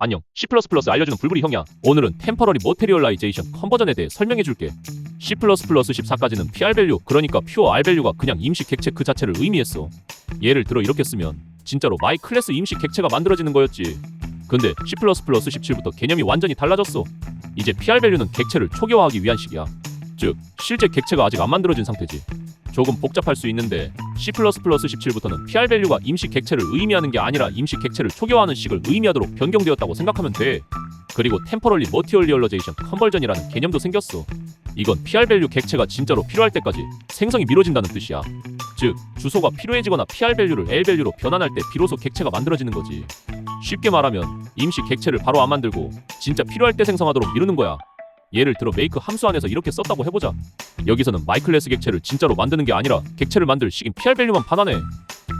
안녕. C++ 알려주는 불구리 형이야. 오늘은 템퍼러리 모테리얼라이제이션 컨버전에 대해 설명해 줄게. C++ 14까지는 PR 밸류, 그러니까 퓨어 R 밸류가 그냥 임시 객체 그 자체를 의미했어. 예를 들어 이렇게 쓰면 진짜로 마이 클래스 임시 객체가 만들어지는 거였지. 근데 C++ 17부터 개념이 완전히 달라졌어. 이제 PR 밸류는 객체를 초기화하기 위한 식이야. 즉, 실제 객체가 아직 안 만들어진 상태지. 조금 복잡할 수 있는데 C++ 17부터는 PR 밸류가 임시 객체를 의미하는 게 아니라 임시 객체를 초기화하는 식을 의미하도록 변경되었다고 생각하면 돼. 그리고 템퍼럴리 머티얼 리얼러제이션 컨벌전이라는 개념도 생겼어. 이건 PR 밸류 객체가 진짜로 필요할 때까지 생성이 미뤄진다는 뜻이야. 즉, 주소가 필요해지거나 PR 밸류를 L 밸류로 변환할 때 비로소 객체가 만들어지는 거지. 쉽게 말하면 임시 객체를 바로 안 만들고 진짜 필요할 때 생성하도록 미루는 거야. 예를 들어 메이크 함수 안에서 이렇게 썼다고 해보자. 여기서는 마이클래스 객체를 진짜로 만드는 게 아니라 객체를 만들 식인 PR 밸류만 반환해.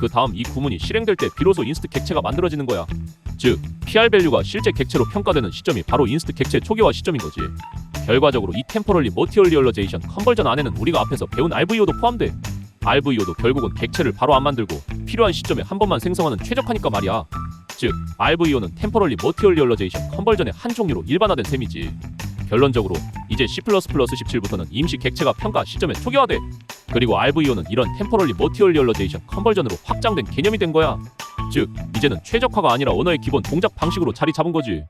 그 다음 이 구문이 실행될 때 비로소 인스트 객체가 만들어지는 거야. 즉, PR 밸류가 실제 객체로 평가되는 시점이 바로 인스트 객체 초기화 시점인 거지. 결과적으로 이 템포럴리 모티얼리얼러제이션 컨벌전 안에는 우리가 앞에서 배운 RVO도 포함돼. RVO도 결국은 객체를 바로 안 만들고 필요한 시점에 한 번만 생성하는 최적화니까 말이야. 즉, RVO는 템포럴리 모티얼리얼러제이션 컨벌전의 한 종류로 일반화된 셈이지. 결론적으로 이제 C++ 17부터는 임시 객체가 평가 시점에 초기화돼. 그리고 RVO는 이런 템포럴리 모티얼리얼러제이션 컨벌전으로 확장된 개념이 된 거야. 즉, 이제는 최적화가 아니라 언어의 기본 동작 방식으로 자리 잡은 거지.